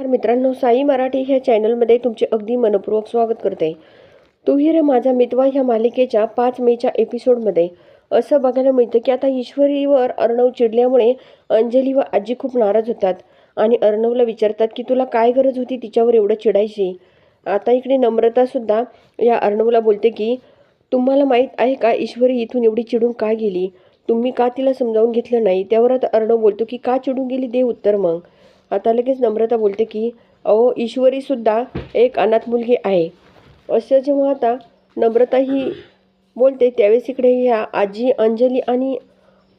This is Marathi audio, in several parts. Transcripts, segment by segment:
नमस्कार मित्रांनो साई मराठी ह्या चॅनलमध्ये तुमचे अगदी मनपूर्वक स्वागत करते. तू रे माझा मितवा ह्या मालिकेच्या पाच मेच्या एपिसोडमध्ये. असं बघायला मिळतं की आता ईश्वरीवर अर्णव चिडल्यामुळे अंजली व आजी खूप नाराज होतात आणि अर्णवला विचारतात की तुला काय गरज होती तिच्यावर एवढं चिडायची? आता इकडे नम्रतासुद्धा या अर्णवला बोलते की तुम्हाला माहीत आहे का ईश्वरी इथून एवढी चिडून का गेली? तुम्ही का तिला समजावून घेतलं नाही? त्यावर आता अर्णव बोलतो की का चिडून गेली? दे उत्तर मग. आता लगेच नम्रता बोलते की अहो ईश्वरीसुद्धा एक अनाथ मुलगी आहे. असं जेव्हा आता नम्रता ही बोलते त्यावेळेस इकडे ह्या आजी अंजली आणि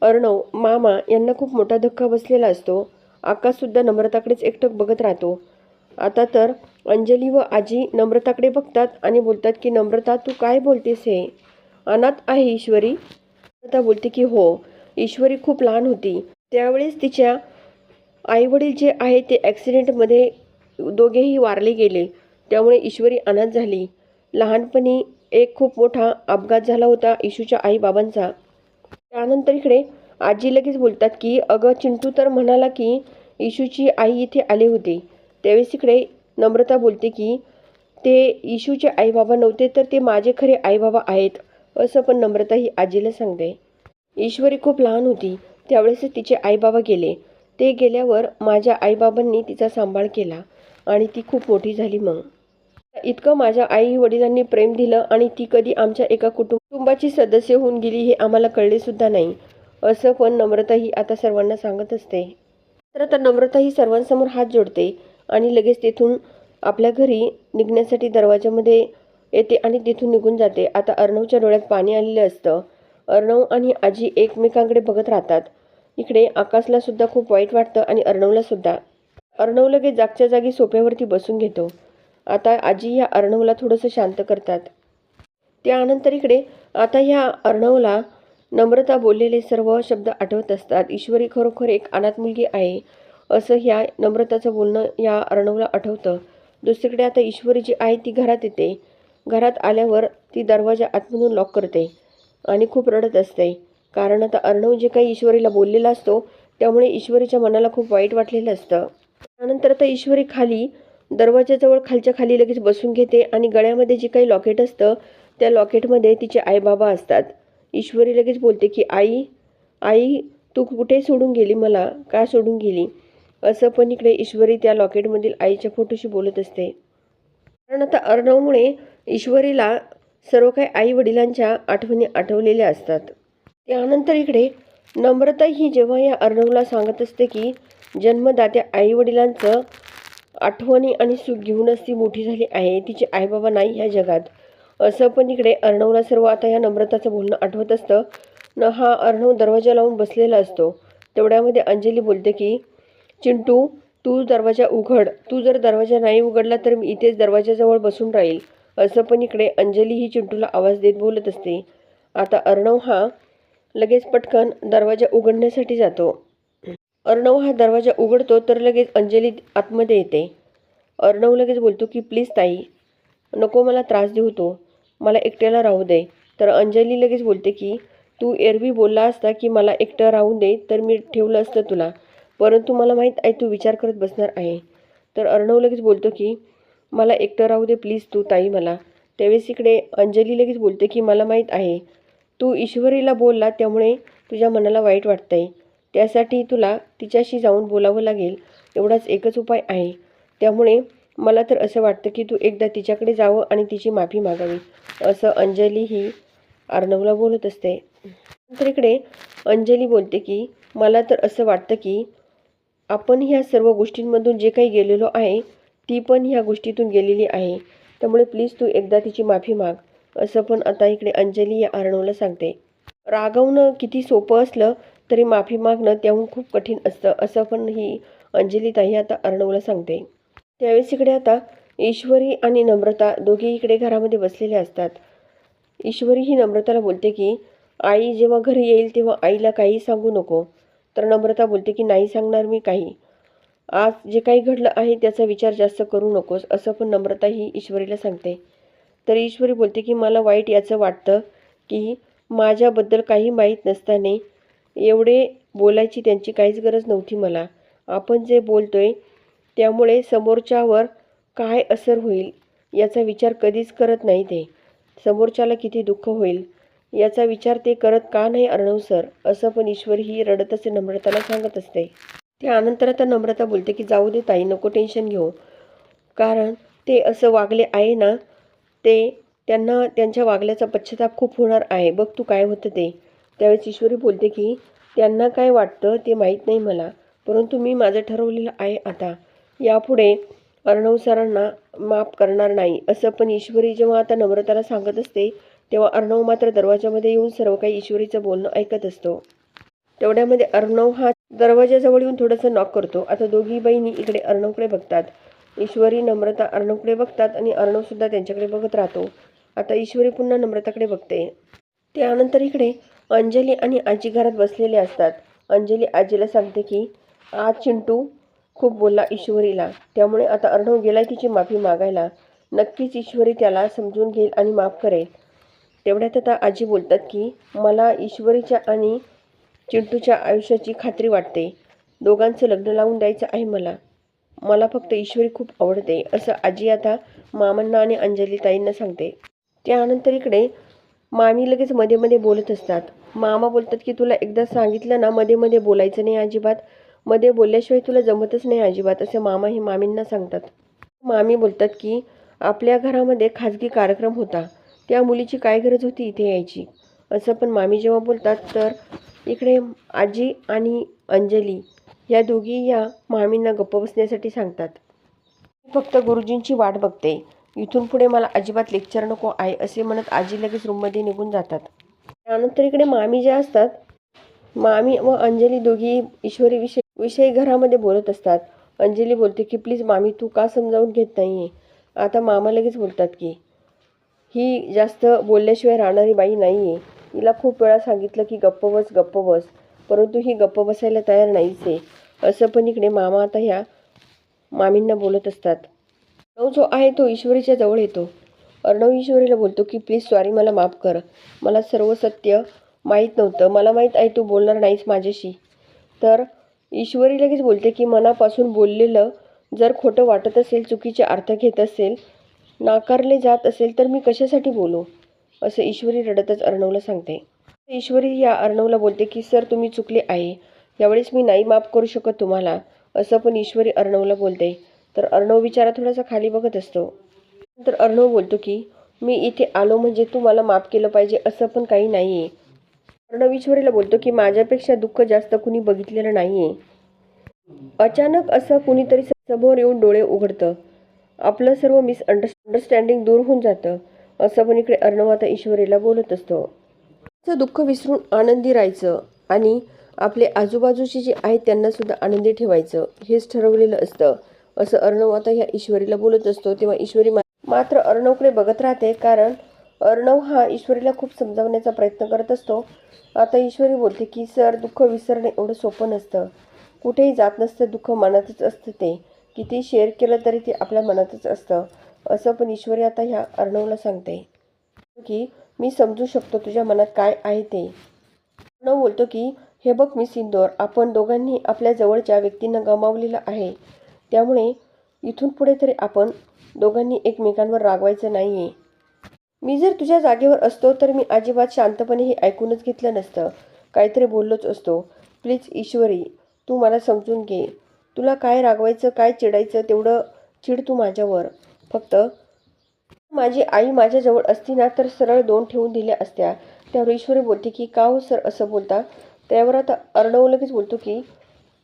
अर्णव मामा यांना खूप मोठा धक्का बसलेला असतो. आकाशसुद्धा नम्रताकडेच एकटक बघत राहतो. आता तर अंजली व आजी नम्रताकडे बघतात आणि बोलतात की नम्रता तू काय बोलतेस हे? अनाथ आहे ईश्वरी? नम्रता बोलते की हो ईश्वरी खूप लहान होती. त्यावेळेस तिच्या आईवडील जे आहे ते ॲक्सिडेंटमध्ये दोघेही वारले गेले. त्यामुळे ईश्वरी अनाथ झाली. लहानपणी एक खूप मोठा अपघात झाला होता इशूच्या आईबाबांचा. त्यानंतर इकडे आजी लगेच बोलतात की अगं चिंटू तर म्हणाला की इशूची आई इथे आले होते. त्यावेळेस इकडे नम्रता बोलते की ते इशूचे आईबाबा नव्हते तर ते माझे खरे आईबाबा आहेत असं पण नम्रता ही आजीला सांगते. ईश्वरी खूप लहान होती. त्यावेळेस तिचे आईबाबा गेले. ते गेल्यावर माझ्या आईबाबांनी तिचा सांभाळ केला आणि ती खूप मोठी झाली मग. इतकं माझ्या आई वडिलांनी प्रेम दिलं आणि ती कधी आमच्या एका कुटुंबाची सदस्य होऊन गेली हे आम्हाला कळले सुद्धा नाही. असं पण नम्रता ही आता सर्वांना सांगत असते. तर आता नम्रता ही सर्वांसमोर हात जोडते आणि लगेच तेथून आपल्या घरी निघण्यासाठी दरवाजामध्ये येते आणि तिथून निघून जाते. आता अर्णवच्या डोळ्यात पाणी आलेलं असतं. अर्णव आणि आजी एकमेकांकडे बघत राहतात. इकडे आकाशला सुद्धा खूप वाईट वाटतं आणि अर्णवला सुद्धा. अर्णव लगेच जागच्या जागी सोप्यावरती बसून घेतो. आता आजी ह्या अर्णवला थोडंसं शांत करतात. त्यानंतर इकडे आता ह्या अर्णवला नम्रता बोललेले सर्व शब्द आठवत असतात. ईश्वरी खरोखर एक अनाथ मुलगी आहे असं ह्या नम्रताचं बोलणं या अर्णवला आठवतं. दुसरीकडे आता ईश्वरी जी आहे ती घरात येते. घरात आल्यावर ती दरवाजा आतमधून लॉक करते आणि खूप रडत असते. कारण आता अर्णव जे काही ईश्वरीला बोललेला असतो त्यामुळे ईश्वरीच्या मनाला खूप वाईट वाटलेलं असतं. त्यानंतर आता ईश्वरी खाली दरवाजाजवळ खालच्या खाली लगेच बसून घेते आणि गळ्यामध्ये जे काही लॉकेट असतं त्या लॉकेटमध्ये तिचे आईबाबा असतात. ईश्वरी लगेच बोलते की आई आई तू कुठे सोडून गेली मला? का सोडून गेली? असं पण इकडे ईश्वरी त्या लॉकेटमधील आईच्या फोटोशी बोलत असते. कारण आता अर्णवमुळे ईश्वरीला सर्व काही आई वडिलांच्या आठवणी आठवलेल्या असतात. त्यानंतर इकडे नम्रता ही जेव्हा या अर्णवला सांगत असते की जन्मदात्या आईवडिलांचं आठवणी आणि सुख घेऊनच ती मोठी झाली आहे तिचे आईबाबा नाही ह्या जगात. असं पण इकडे अर्णवला सर्व आता या नम्रताचं बोलणं आठवत असतं. न हा अर्णव दरवाजा लावून बसलेला असतो. तेवढ्यामध्ये अंजली बोलते की चिंटू तू दरवाजा उघड. तू जर दरवाजा नाही उघडला तर मी इथेच दरवाजाजवळ बसून राहील. असं पण इकडे अंजली ही चिंटूला आवाज देत बोलत असते. आता अर्णव हा लगेच पटकन दरवाजा उघडण्यासाठी जातो. अर्णव हा दरवाजा उघडतो तर लगेच अंजली आतमध्ये येते. अर्णव लगेच बोलतो की प्लीज ताई नको मला त्रास देऊ तो. मला एकट्याला राहू दे. तर अंजली लगेच बोलते की तू एरवी बोलला असता की मला एकटं राहून दे तर मी ठेवलं असतं तुला. परंतु मला माहीत आहे तू विचार करत बसणार आहे. तर अर्णव लगेच बोलतो की मला एकटं राहू दे प्लीज तू ताई मला. त्यावेळेस इकडे अंजली लगेच बोलते की मला माहीत आहे तू ईश्वरीला बोलला त्यामुळे तुझ्या मनाला वाईट वाटतंय. त्यासाठी तुला तिच्याशी जाऊन बोलावं लागेल. एवढाच एकच उपाय आहे. त्यामुळे मला तर असं वाटतं की तू एकदा तिच्याकडे जावं आणि तिची माफी मागावी. असं अंजली ही अर्णवला बोलत असते. तर इकडे अंजली बोलते की मला तर असं वाटतं की आपण ह्या सर्व गोष्टींमधून जे काही गेलेलो आहे ती पण ह्या गोष्टीतून गेलेली आहे. त्यामुळे प्लीज तू एकदा तिची माफी माग. असं पण आता इकडे अंजली या अर्णवला सांगते. रागवणं किती सोपं असलं तरी माफी मागणं त्याहून खूप कठीण असतं असं पण ही अंजली ताई आता अर्णवला सांगते. त्यावेळेस इकडे आता ईश्वरी आणि नम्रता दोघे इकडे घरामध्ये बसलेले असतात. ईश्वरी ही नम्रताला बोलते की आई जेव्हा घरी येईल तेव्हा आईला काही सांगू नको. तर नम्रता बोलते की नाही सांगणार मी काही. आज जे काही घडलं आहे त्याचा विचार जास्त करू नकोस असं पण नम्रता ही ईश्वरीला सांगते. तर ईश्वरी बोलते की मला वाईट याचं वाटतं की माझ्याबद्दल काही माहीत नसताना एवढे बोलायची त्यांची काहीच गरज नव्हती मला. आपण जे बोलतो आहे त्यामुळे समोरच्यावर काय असर होईल याचा विचार कधीच करत नाही ते. समोरच्याला किती दुःख होईल याचा विचार ते करत का नाही अर्णव सर? असं पण ईश्वरी ही रडत असे नम्रताला सांगत असते. त्यानंतर आता नम्रता बोलते की जाऊ दे ताई नको टेन्शन घेऊ. कारण ते असं वागले आहे ना ते त्यांना त्यांच्या वागल्याचा पश्चाताप खूप होणार आहे. बघ तू काय होतं ते. त्यावेळेस ईश्वरी बोलते की त्यांना काय वाटतं ते माहीत नाही मला परंतु मी माझं ठरवलेलं आहे आता. यापुढे अर्णव सरांना माफ करणार नाही. असं पण ईश्वरी जेव्हा आता नम्रताला सांगत असते तेव्हा अर्णव मात्र दरवाजामध्ये येऊन सर्व काही ईश्वरीचं बोलणं ऐकत असतो. तेवढ्यामध्ये अर्णव हा दरवाजाजवळ येऊन थोडंसं नॉक करतो. आता दोघी बहिणी इकडे अर्णवकडे बघतात. ईश्वरी नम्रता अर्णवकडे बघतात आणि अर्णवसुद्धा त्यांच्याकडे बघत राहतो. आता ईश्वरी पुन्हा नम्रताकडे बघते. त्यानंतर इकडे अंजली आणि आजी घरात बसलेले असतात. अंजली आजीला सांगते की आज चिंटू खूप बोलला ईश्वरीला. त्यामुळे आता अर्णव गेला तिची माफी मागायला. नक्कीच ईश्वरी त्याला समजून घेईल आणि माफ करेल. तेवढ्यात आता आजी बोलतात की मला ईश्वरीच्या आणि चिंटूच्या आयुष्याची खात्री वाटते. दोघांचं लग्न लावून द्यायचं आहे मला. मला फक्त ईश्वरी खूप आवडते असं आजी आता मामांना आणि अंजली ताईंना सांगते. त्यानंतर इकडे मामी लगेच मध्ये मध्ये बोलत असतात. मामा बोलतात की तुला एकदा सांगितलं ना मध्ये मध्ये बोलायचं नाही अजिबात. मध्ये बोलल्याशिवाय तुला जमतच नाही अजिबात असे मामा हे मामींना सांगतात. मामी बोलतात की आपल्या घरामध्ये खाजगी कार्यक्रम होता. त्या मुलीची काय गरज होती इथे यायची? असं पण मामी जेव्हा बोलतात तर इकडे आजी आणि अंजली या दोघी या मामींना गप्प बसण्यासाठी सांगतात. फक्त गुरुजींची वाट बघते. इथून पुढे मला अजिबात लेक्चर नको आहे असे म्हणत आजी लगेच रूममध्ये निघून जातात. त्यानंतर इकडे मामी ज्या असतात मामी व अंजली दोघी ईश्वरी विषय विषयी घरामध्ये बोलत असतात. अंजली बोलते की प्लीज मामी तू का समजावून घेत नाही आहे आता मामा लगेच बोलतात की ही जास्त बोलल्याशिवाय राहणारी बाई नाही आहे हिला खूप वेळा सांगितलं की गप्प बस गप्प बस. परंतु ही गप्प बसायला तयार नाहीच आहे. असं पण इकडे मामा आता ह्या मामींना बोलत असतात. अर्णव जो आहे तो ईश्वरीच्या जवळ येतो. अर्णव ईश्वरीला बोलतो की प्लीज सॉरी मला माफ कर. मला सर्व सत्य माहीत नव्हतं. मला माहीत आहे तू बोलणार नाहीस माझ्याशी. तर ईश्वरी लगेच बोलते की मनापासून बोललेलं जर खोटं वाटत असेल चुकीचे अर्थ घेत असेल नाकारले जात असेल तर मी कशासाठी बोलू? असं ईश्वरी रडतच अर्णवला सांगते. ईश्वरी या अर्णवला बोलते की सर तुम्ही चुकले आहे. यावेळेस मी नाही माफ करू शकत तुम्हाला असं पण ईश्वरी अर्णवला बोलते. तर अर्णव विचारा थोडासा खाली बघत असतो. तर अर्णव बोलतो की मी इथे आलो म्हणजे तू मला माफ केलं पाहिजे असं पण काही नाही आहे अर्णव ईश्वरीला बोलतो की माझ्यापेक्षा दुःख जास्त कुणी बघितलेलं नाही आहे अचानक असं कुणीतरी समोर येऊन डोळे उघडतं. आपलं सर्व मिस अंडरस्टँडिंग दूर होऊन जातं. असं पण इकडे अर्णव आता ईश्वरीला बोलत असतो. दुःख विसरून आनंदी राहायचं आणि आपले आजूबाजूचे जे आहेत त्यांना सुद्धा आनंदी ठेवायचं हेच ठरवलेलं असतं. असं अर्णव आता ह्या ईश्वरीला बोलत असतो तेव्हा ईश्वरी मा- मात्र अर्णवकडे बघत राहते कारण अर्णव हा ईश्वरीला खूप समजावण्याचा प्रयत्न करत असतो. आता ईश्वरी बोलते की सर दुःख विसरणे एवढं सोपं नसतं. कुठेही जात नसतं दुःख मनातच असतं ते. किती शेअर केलं तरी ते आपल्या मनातच असतं. असं पण ईश्वरी आता ह्या अर्णवला सांगते. की मी समजू शकतो तुझ्या मनात काय आहे ते. अर्णव बोलतो की हे बघ मी सिंदोर आपण दोघांनी आपल्या जवळच्या व्यक्तींना गमावलेलं आहे. त्यामुळे इथून पुढे तरी आपण दोघांनी एकमेकांवर रागवायचं नाही आहे मी जर तुझ्या जागेवर असतो तर मी अजिबात शांतपणे हे ऐकूनच घेतलं नसतं. काहीतरी बोललोच असतो. प्लीज ईश्वरी तू मला समजून घे. तुला काय रागवायचं काय चिडायचं तेवढं चिड तू माझ्यावर. फक्त माझी आई माझ्याजवळ असती ना तर सरळ दोन ठेवून दिल्या असत्या. त्यावर ईश्वरी बोलते की का हो सर असं बोलता? त्यावर आता अर्णव लगेच बोलतो की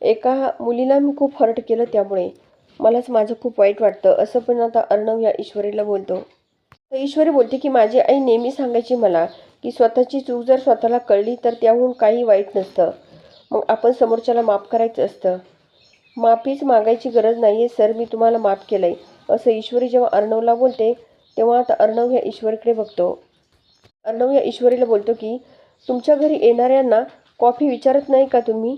एका मुलीला मी खूप हर्ट केलं त्यामुळे. मलाच माझं खूप वाईट वाटतं. असं पण आता अर्णव या ईश्वरीला बोलतो. तर ईश्वरी बोलते की माझी आई नेहमी सांगायची मला की स्वतःची चूक जर स्वतःला कळली तर त्याहून काही वाईट नसतं. मग आपण समोरच्याला माफ करायचं असतं. माफीच मागायची गरज नाही आहे सर. मी तुम्हाला माफ केलं आहे असं ईश्वरी जेव्हा अर्णवला बोलते तेव्हा आता अर्णव ह्या ईश्वरीकडे बघतो. अर्णव या ईश्वरीला बोलतो की तुमच्या घरी येणाऱ्यांना कॉफी विचारत नाही का तुम्ही?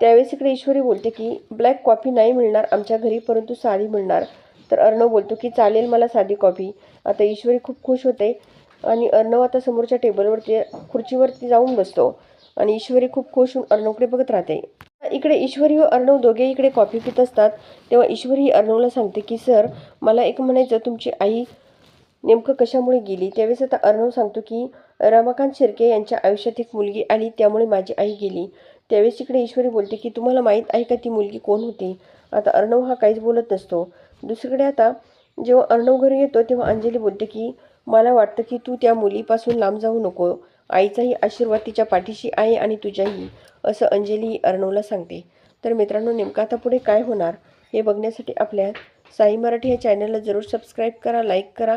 त्यावेळेस इकडे ईश्वरी बोलते की ब्लॅक कॉफी नाही मिळणार आमच्या घरी परंतु साधी मिळणार. तर अर्णव बोलतो की चालेल मला साधी कॉफी. आता ईश्वरी खूप खुश होते आणि अर्णव आता समोरच्या टेबलवरती खुर्चीवरती जाऊन बसतो आणि ईश्वरी खूप खुश होऊन अर्णवकडे बघत राहते. इकडे ईश्वरी व अर्णव दोघे इकडे कॉफी पित असतात. तेव्हा ईश्वरी अर्णवला सांगते की सर मला एक म्हणायचं तुमची आई नेमकं कशामुळे गेली? त्यावेळेस आता अर्णव सांगतो की रमाकांत शिर्के यांच्या आयुष्यात एक मुलगी आली त्यामुळे माझी आई गेली. त्यावेळेस इकडे ईश्वरी बोलते की तुम्हाला माहीत आहे का ती मुलगी कोण होती? आता अर्णव हा काहीच बोलत नसतो. दुसरीकडे आता जेव्हा अर्णव घरी येतो तेव्हा अंजली बोलते की मला वाटतं की तू त्या मुलीपासून लांब जाऊ नको. आईचाही आशीर्वाद तिच्या पाठीशी आहे आणि तुझ्याही असं अंजली अर्णवला सांगते. तर मित्रांनो नेमकं आता पुढे काय होणार हे बघण्यासाठी आपल्या साई मराठी या चॅनलला जरूर सबस्क्राईब करा लाईक करा